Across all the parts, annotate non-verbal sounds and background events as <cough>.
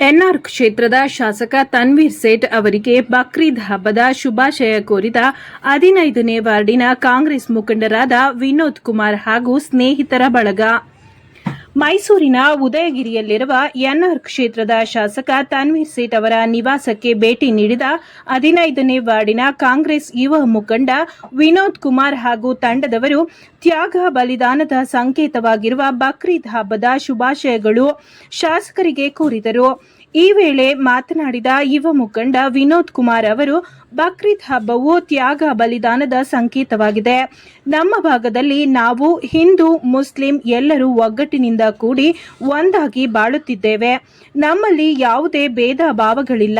N R ಕ್ಷೇತ್ರದ ಶಾಸಕ ತನ್ವೀರ್ ಸೇಠ್ ಅವರಿಗೆ ಬಕ್ರೀದ್ ಹಬ್ಬದ ಶುಭಾಶಯ ಕೋರಿದ ಹದಿನೈದನೇ ವಾರ್ಡಿನ ಕಾಂಗ್ರೆಸ್ ಮುಖಂಡರಾದ ವಿನೋದ್ ಕುಮಾರ್ ಹಾಗೂ ಸ್ನೇಹಿತರ ಬಳಗ ಮೈಸೂರಿನ ಉದಯಗಿರಿಯಲ್ಲಿರುವ ಎನ್ಆರ್ ಕ್ಷೇತ್ರದ ಶಾಸಕ ತನ್ವೀರ್ ಸೇಠ್ ಅವರ ನಿವಾಸಕ್ಕೆ ಭೇಟಿ ನೀಡಿದ ಹದಿನೈದನೇ ವಾರ್ಡಿನ ಕಾಂಗ್ರೆಸ್ ಯುವ ಮುಖಂಡ ವಿನೋದ್ ಕುಮಾರ್ ಹಾಗೂ ತಂಡದವರು ತ್ಯಾಗ ಬಲಿದಾನದ ಸಂಕೇತವಾಗಿರುವ ಬಕ್ರೀದ್ ಹಬ್ಬದ ಶುಭಾಶಯಗಳು ಶಾಸಕರಿಗೆ ಕೋರಿದರು. ಈ ವೇಳೆ ಮಾತನಾಡಿದ ಯುವ ಮುಖಂಡ ವಿನೋದ್ ಕುಮಾರ್ ಅವರು, ಬಕ್ರೀದ್ ಹಬ್ಬವು ತ್ಯಾಗ ಬಲಿದಾನದ ಸಂಕೇತವಾಗಿದೆ. ನಮ್ಮ ಭಾಗದಲ್ಲಿ ನಾವು ಹಿಂದೂ, ಮುಸ್ಲಿಂ ಎಲ್ಲರೂ ಒಗ್ಗಟ್ಟಿನಿಂದ ಕೂಡಿ ಒಂದಾಗಿ ಬಾಳುತ್ತಿದ್ದೇವೆ. ನಮ್ಮಲ್ಲಿ ಯಾವುದೇ ಭೇದ ಭಾವಗಳಿಲ್ಲ.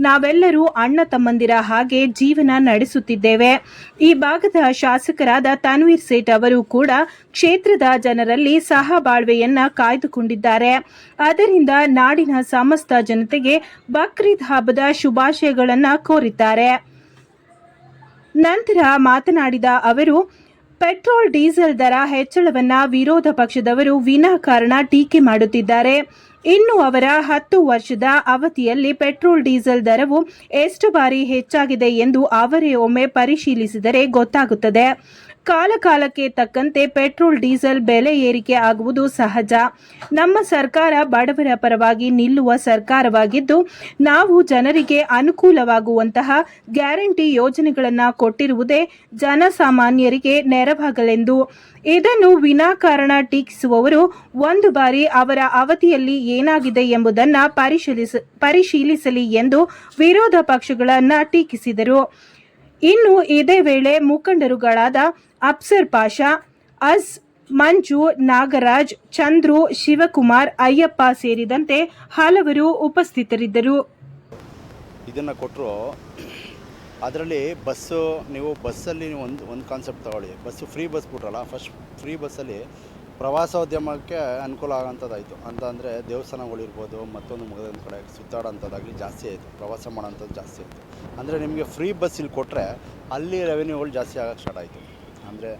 ನಾವೆಲ್ಲರೂ ಅಣ್ಣ ತಮ್ಮಂದಿರ ಹಾಗೆ ಜೀವನ ನಡೆಸುತ್ತಿದ್ದೇವೆ. ಈ ಭಾಗದ ಶಾಸಕರಾದ ತನ್ವೀರ್ ಸೇಠ್ ಅವರು ಕೂಡ ಕ್ಷೇತ್ರದ ಜನರಲ್ಲಿ ಸಹಬಾಳ್ವೆಯನ್ನ ಕಾಯ್ದುಕೊಂಡಿದ್ದಾರೆ. ಅದರಿಂದ ನಾಡಿನ ಸಮಸ್ತ ಜನತೆಗೆ ಬಕ್ರೀದ್ ಹಬ್ಬದ ಶುಭಾಶಯಗಳನ್ನು ಕೋರಿದ್ದಾರೆ. ನಂತರ ಮಾತನಾಡಿದ ಅವರು, ಪೆಟ್ರೋಲ್ ಡೀಸೆಲ್ ದರ ಹೆಚ್ಚಳವನ್ನ ವಿರೋಧ ಪಕ್ಷದವರು ವಿನಾಕಾರಣ ಟೀಕೆ ಮಾಡುತ್ತಿದ್ದಾರೆ. ಇನ್ನು ಅವರ ಹತ್ತು ವರ್ಷದ ಅವಧಿಯಲ್ಲಿ ಪೆಟ್ರೋಲ್ ಡೀಸೆಲ್ ದರವು ಎಷ್ಟು ಬಾರಿ ಹೆಚ್ಚಾಗಿದೆ ಎಂದು ಅವರೇ ಒಮ್ಮೆ ಪರಿಶೀಲಿಸಿದರೆ ಗೊತ್ತಾಗುತ್ತದೆ. ಕಾಲ ಕಾಲಕ್ಕೆ ತಕ್ಕಂತೆ ಪೆಟ್ರೋಲ್, ಡೀಸೆಲ್ ಬೆಲೆ ಏರಿಕೆ ಆಗುವುದು ಸಹಜ. ನಮ್ಮ ಸರ್ಕಾರ ಬಡವರ ಪರವಾಗಿ ನಿಲ್ಲುವ ಸರ್ಕಾರವಾಗಿದ್ದು, ನಾವು ಜನರಿಗೆ ಅನುಕೂಲವಾಗುವಂತಹ ಗ್ಯಾರಂಟಿ ಯೋಜನೆಗಳನ್ನು ಕೊಟ್ಟಿರುವುದೇ ಜನಸಾಮಾನ್ಯರಿಗೆ ನೆರವಾಗಲೆಂದು. ಇದನ್ನು ವಿನಾಕಾರಣ ಟೀಕಿಸುವವರು ಒಂದು ಬಾರಿ ಅವರ ಅವಧಿಯಲ್ಲಿ ಏನಾಗಿದೆ ಎಂಬುದನ್ನು ಪರಿಶೀಲಿಸ, ಪರಿಶೀಲಿಸಲಿ ಎಂದು ವಿರೋಧ ಪಕ್ಷಗಳನ್ನು ಟೀಕಿಸಿದರು. ಇನ್ನು ಇದೇ ವೇಳೆ ಮುಖಂಡರುಗಳಾದ ಅಫ್ಸರ್ ಪಾಷಾ, ಅಜ್ ಮಂಜು, ನಾಗರಾಜ್, ಚಂದ್ರು, ಶಿವಕುಮಾರ್, ಅಯ್ಯಪ್ಪ ಸೇರಿದಂತೆ ಹಲವರು ಉಪಸ್ಥಿತರಿದ್ದರು. ಇದನ್ನು ಕೊಟ್ಟರು ಅದರಲ್ಲಿ ಬಸ್ಸು, ನೀವು ಬಸ್ಸಲ್ಲಿ ನೀವು ಒಂದು ಒಂದು ಕಾನ್ಸೆಪ್ಟ್ ತಗೊಳ್ಳಿ. ಬಸ್ಸು ಫ್ರೀ ಬಸ್ ಬಿಟ್ರಲ್ಲ ಫಸ್ಟ್ ಫ್ರೀ ಬಸ್ಸಲ್ಲಿ ಪ್ರವಾಸೋದ್ಯಮಕ್ಕೆ ಅನುಕೂಲ ಆಗೋಂಥದ್ದಾಯಿತು ಅಂತ ಅಂದರೆ ದೇವಸ್ಥಾನಗಳಿರ್ಬೋದು ಮತ್ತೊಂದು ಮಗದೊಂದು ಕಡೆ ಸುತ್ತಾಡೋಂಥದ್ದಾಗಲಿ ಜಾಸ್ತಿ ಆಯಿತು. ಪ್ರವಾಸ ಮಾಡೋಂಥದ್ದು ಜಾಸ್ತಿ ಆಯಿತು. ಅಂದರೆ ನಿಮಗೆ ಫ್ರೀ ಬಸ್ ಇಲ್ಲಿ ಕೊಟ್ಟರೆ ಅಲ್ಲಿ ರೆವೆನ್ಯೂಗಳು ಜಾಸ್ತಿ ಆಗೋಕ್ಕೆ ಸ್ಟಾರ್ಟ್ ಆಯಿತು. ಅಂದರೆ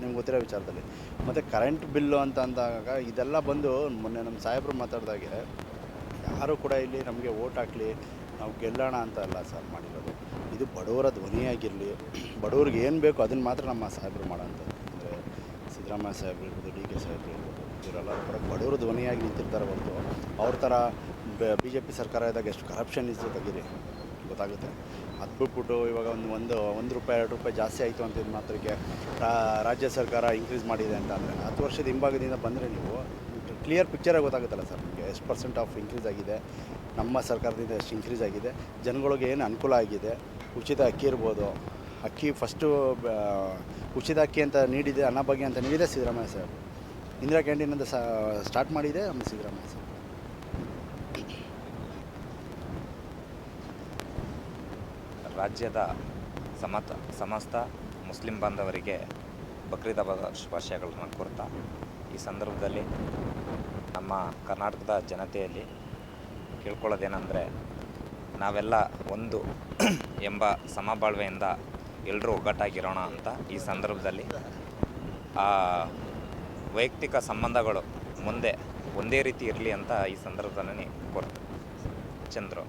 ನಿಮ್ಗೆ ಗೊತ್ತಿರೋ ವಿಚಾರದಲ್ಲಿ. ಮತ್ತು ಕರೆಂಟ್ ಬಿಲ್ಲು ಅಂತ ಅಂದಾಗ ಇದೆಲ್ಲ ಬಂದು ಮೊನ್ನೆ ನಮ್ಮ ಸಾಹೇಬರು ಮಾತಾಡಿದಾಗೆ ಯಾರು ಕೂಡ ಇಲ್ಲಿ ನಮಗೆ ಓಟ್ ಹಾಕಲಿ, ನಾವು ಗೆಲ್ಲೋಣ ಅಂತ ಅಲ್ಲ ಸರ್ ಮಾಡಿರೋದು. ಇದು ಬಡವರ ಧ್ವನಿಯಾಗಿರಲಿ, ಬಡವ್ರಿಗೆ ಏನು ಬೇಕು ಅದನ್ನು ಮಾತ್ರ ನಮ್ಮ ಸಾಹೇಬರು ಮಾಡೋಂಥದ್ದು ಅಂದರೆ ಸಿದ್ದರಾಮಯ್ಯ ಸಾಹೇಬ್ರು ಇರ್ಬೋದು, ಡಿ ಕೆ ಸಾಹೇಬ್ರು ಇರ್ಬೋದು, ಇವರೆಲ್ಲ ಕೂಡ ಬಡವರ ಧ್ವನಿಯಾಗಿ ನಿಂತಿರ್ತಾರೆ ಹೊರತು. ಅವ್ರ ಥರ ಬಿ ಜೆ ಪಿ ಸರ್ಕಾರ ಇದ್ದಾಗ ಎಷ್ಟು ಕರಪ್ಷನ್ ಇಸ್ ತೆಗೀರಿ ಗೊತ್ತಾಗುತ್ತೆ? ಅದು ಇವಾಗ ಒಂದು ಒಂದು ಒಂದು ರೂಪಾಯಿ, ಎರಡು ರೂಪಾಯಿ ಜಾಸ್ತಿ ಆಯಿತು ಅಂತ ಇದು ಮಾತ್ರಕ್ಕೆ ರಾಜ್ಯ ಸರ್ಕಾರ ಇನ್ಕ್ರೀಸ್ ಮಾಡಿದೆ ಅಂತ ಅಂದರೆ ಹತ್ತು ವರ್ಷದ ಹಿಂಭಾಗದಿಂದ ಬಂದರೆ ನೀವು ಕ್ಲಿಯರ್ ಪಿಕ್ಚರಾಗಿ ಗೊತ್ತಾಗುತ್ತಲ್ಲ ಸರ್ ನಿಮಗೆ ಎಷ್ಟು ಪರ್ಸೆಂಟ್ ಆಫ್ ಇನ್ಕ್ರೀಸ್ ಆಗಿದೆ, ನಮ್ಮ ಸರ್ಕಾರದಿಂದ ಎಷ್ಟು ಇನ್ಕ್ರೀಸ್ ಆಗಿದೆ, ಜನಗಳಿಗೆ ಏನು ಅನುಕೂಲ ಆಗಿದೆ, ಉಚಿತ ಅಕ್ಕಿ ಇರ್ಬೋದು, ಅಕ್ಕಿ ಫಸ್ಟು ಉಚಿತ ಅಕ್ಕಿ ಅಂತ ನೀಡಿದೆ ಅನ್ನಭಾಗ್ಯ ಅಂತ ನೀಡಿದೆ ಸಿದ್ದರಾಮಯ್ಯ ಸರ್. ಇಂದಿರಾ ಕ್ಯಾಂಟೀನ್ ಅಂತ ಸ್ಟಾರ್ಟ್ ಮಾಡಿದೆ ನಮ್ಮ ಸಿದ್ದರಾಮಯ್ಯ ಸಾಹೇಬ್ ರಾಜ್ಯದ ಸಮತ, ಸಮಸ್ತ ಮುಸ್ಲಿಂ ಬಾಂಧವರಿಗೆ ಬಕ್ರೀದ್ ಹಬ್ಬದ ಶುಭಾಶಯಗಳನ್ನು ಕೋರ್ತಾ ಈ ಸಂದರ್ಭದಲ್ಲಿ ನಮ್ಮ ಕರ್ನಾಟಕದ ಜನತೆಯಲ್ಲಿ ಕೇಳ್ಕೊಳ್ಳೋದೇನೆಂದರೆ ನಾವೆಲ್ಲ ಒಂದು <clears throat> ಎಂಬ ಸಮಬಾಳ್ವೆಯಿಂದ ಎಲ್ಲರೂ ಒಗ್ಗಟ್ಟಾಗಿರೋಣ ಅಂತ ಈ ಸಂದರ್ಭದಲ್ಲಿ ಆ ವೈಯಕ್ತಿಕ ಸಂಬಂಧಗಳು ಮುಂದೆ ಒಂದೇ ರೀತಿ ಇರಲಿ ಅಂತ ಈ ಸಂದರ್ಭದಲ್ಲಿ ಕೋರ್ತೀನಿ ಚಂದ್ರು.